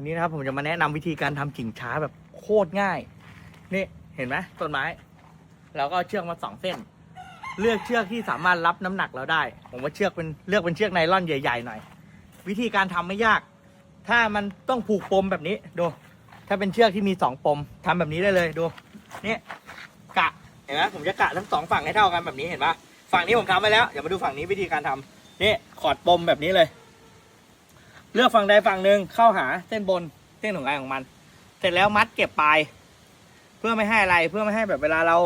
วันนี้นะครับผมจะมาแนะนำวิธีการทำกิ่งช้าแบบโคตรง่าย นี่เห็นไหมต้นไม้ เราก็เชือกมาสองเส้น เลือกเชือกที่สามารถรับน้ำหนักเราได้ ผมว่าเชือกเป็นเลือกเป็นเชือกไนล่อนใหญ่ๆหน่อย วิธีการทำไม่ยาก ถ้ามันต้องผูกปมแบบนี้ดู ถ้าเป็นเชือกที่มีสองปมทำแบบนี้ได้เลยดูนี่กะเห็นไหมผมจะกะทั้งสองฝั่งให้เท่ากันแบบนี้เห็นปะฝั่งนี้ผมทำไว้แล้วอย่ามาดูฝั่งนี้วิธีการทำนี่ขอดปมแบบนี้เลย เลือกฝั่งใดฝั่งหนึ่งเข้าหาเส้นบนเส้นของใครของมัน เสร็จแล้วมัดเก็บปลาย เพื่อไม่ให้อะไรเพื่อไม่ให้แบบเวลาเรา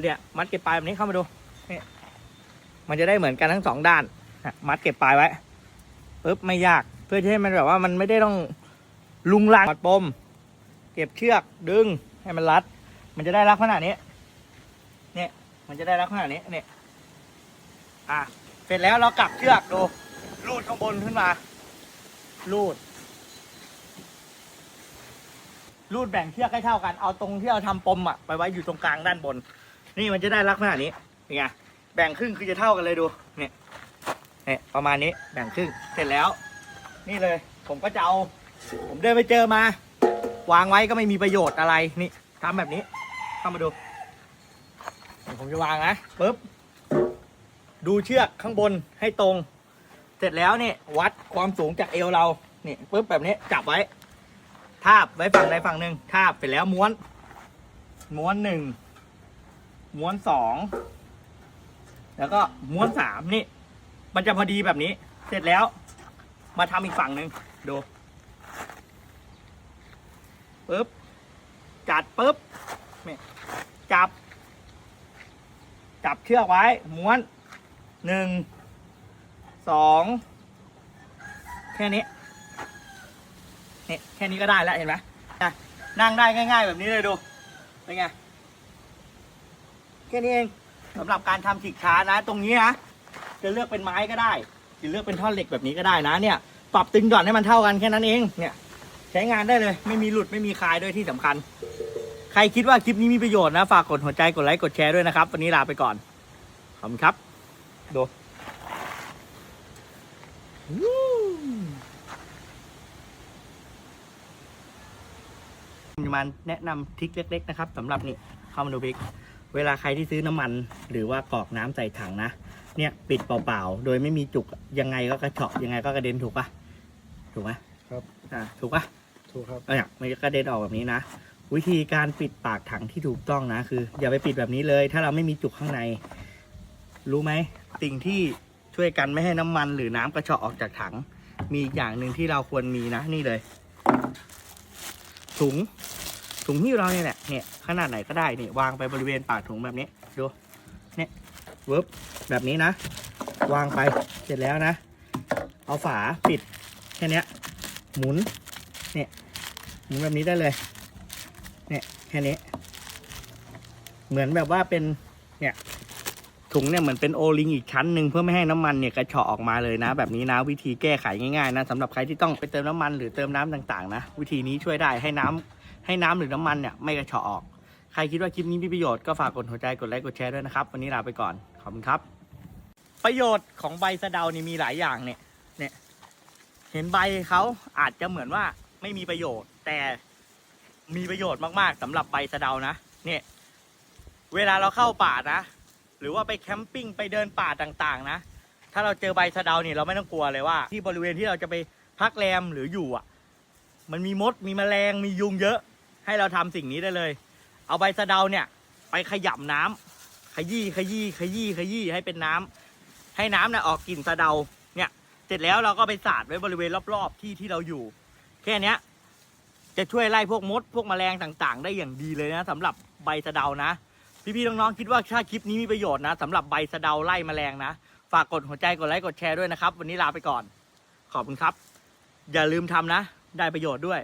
เนี่ยมัดเก็บปลายแบบนี้เข้ามาดูนี่มันจะได้เหมือนกันทั้งสองด้านมัดเก็บปลายไว้ปึ๊บไม่ยากเพื่อที่ให้มันแบบว่ามันไม่ได้ต้องลุงลังกดปม เก็บเชือกดึงให้มันรัด มันจะได้ลักษณะนี้เนี่ยมันจะได้ลักษณะนี้เนี่ยอะเสร็จแล้วเรากลับเชือกดูลูดข้างบนขึ้นมา ลูด รูดแบ่งเชือกให้เท่ากัน เอาตรงที่เราทำปมอะไปไว้อยู่ตรงกลางด้านบน นี่มันจะได้ลักษณะนี้เป็นไงแบ่งครึ่งคือจะเท่ากันเลยดูเนี่ยเนี่ยประมาณนี้แบ่งครึ่งเสร็จแล้ว นี่เลย ผมก็จะเอา ผมเดินไปเจอมา วางไว้ก็ไม่มีประโยชน์อะไรนี่ทำแบบนี้เข้ามาดูผมจะวางนะปึ๊บดูเชือกข้างบนให้ตรง เสร็จแล้วเนี่ยวัดความสูงจากเอวเรานี่ปึ๊บแบบนี้จับไว้ ทาบไว้ฝั่งใดฝั่งหนึ่งทาบไปแล้วม้วน ม้วนหนึ่งม้วนสองแล้วก็ม้วนสามนี่ มันจะพอดีแบบนี้ เสร็จแล้ว มาทำอีกฝั่งหนึ่งดูปึ๊บจัดปึ๊บนี่จับ จับเชือกไว้ ม้วนหนึ่ง สองแค่นี้นี่แค่นี้ก็ได้แล้วเห็นไหมนั่งได้ง่าย ๆ แบบนี้เลยดูเป็นไงแค่นี้เองสำหรับการทำฉีกช้านะ ตรงนี้นะจะเลือกเป็นไม้ก็ได้จะเลือกเป็นท่อนเหล็กแบบนี้ก็ได้นะเนี่ย ปรับตึงหย่อนให้มันเท่ากันแค่นั้นเองเนี่ยใช้งานได้เลย ไม่มีหลุดไม่มีคลายด้วยที่สำคัญ ใครคิดว่าคลิปนี้มีประโยชน์นะ ฝากกดหัวใจกดไลค์กดแชร์ด้วยนะครับ วันนี้ลาไปก่อนขอบคุณครับดู จะมาแนะนำทริคเล็ก ๆ นะครับสำหรับนี่เข้ามาดูพริก เวลาใครที่ซื้อน้ำมัน หรือว่ากรอกน้ำใส่ถังนะ เนี่ยปิดเปล่าๆ โดยไม่มีจุกยังไงก็กระเฉาะยังไงก็กระเด็นถูกปะถูกไหมครับอ่าถูกปะถูกครับเออเนี่ยมันจะกระเด็นออกแบบนี้นะ วิธีการปิดปากถังที่ถูกต้องนะ คือ อย่าไปปิดแบบนี้เลย ถ้าเราไม่มีจุกข้างใน รู้ไหมสิ่งที่ ช่วยกันไม่ให้น้ำมันหรือน้ำกระเฉาะออกจากถัง มีอีกอย่างหนึ่งที่เราควรมีนะนี่เลย ถุงถุงที่เราเนี่ยแหละเนี่ยขนาดไหนก็ได้เนี่ยวางไปบริเวณปากถุงแบบนี้ดูเนี่ยเวิร์บแบบนี้นะ วางไปเสร็จแล้วนะ เอาฝาปิดแค่นี้หมุนเนี่ยหมุนแบบนี้ได้เลยเนี่ยแค่นี้ เหมือนแบบว่าเป็น ถุงเนี่ยเหมือนเป็นโอลิงอีกชั้นหนึ่งเพื่อไม่ให้น้ำมันเนี่ยกระเฉาะออกมาเลยนะ แบบนี้นะวิธีแก้ไขง่ายๆนะสำหรับใครที่ต้องไปเติมน้ำมันหรือเติมน้ำต่างๆนะวิธีนี้ช่วยได้ให้น้ำให้น้ำหรือน้ำมันเนี่ยไม่กระเฉาะออกใครคิดว่าคลิปนี้มีประโยชน์ก็ฝากกดหัวใจกดไลค์กดแชร์ด้วยนะครับวันนี้ลาไปก่อนขอบคุณครับ ประโยชน์ของใบสะเดานี่มีหลายอย่างเนี่ยเนี่ยเห็นใบเขาอาจจะเหมือนว่าไม่มีประโยชน์ แต่มีประโยชน์มากๆสำหรับใบสะเดานะ เนี่ย เวลาเราเข้าป่านะ หรือว่าไปแคมปิ้งไปเดินป่าต่างๆนะ ถ้าเราเจอใบสะเดาเนี่ยเราไม่ต้องกลัวเลยว่า ที่บริเวณที่เราจะไปพักแรมหรืออยู่อะ มันมีมดมีแมลงมียุงเยอะ ให้เราทำสิ่งนี้ได้เลย เอาใบสะเดาเนี่ยไปขยำน้ำขยี้ขยี้ขยี้ขยี้ให้เป็นน้ำให้น้ำเนี่ยออกกลิ่นสะเดาเนี่ย เสร็จแล้วเราก็ไปสาดไว้บริเวณรอบ ๆ ที่ที่เราอยู่ แค่เนี้ยจะช่วยไล่พวกมด พวกแมลงต่างๆ ได้อย่างดีเลยนะสำหรับใบสะเดานะ พี่ๆน้องๆคิดว่าถ้าคลิปนี้มีประโยชน์นะสำหรับใบสะเดาไล่แมลงนะ ฝากกดหัวใจกดไลค์กดแชร์ด้วยนะครับ วันนี้ลาไปก่อน ขอบคุณครับ อย่าลืมทำนะ ได้ประโยชน์ด้วย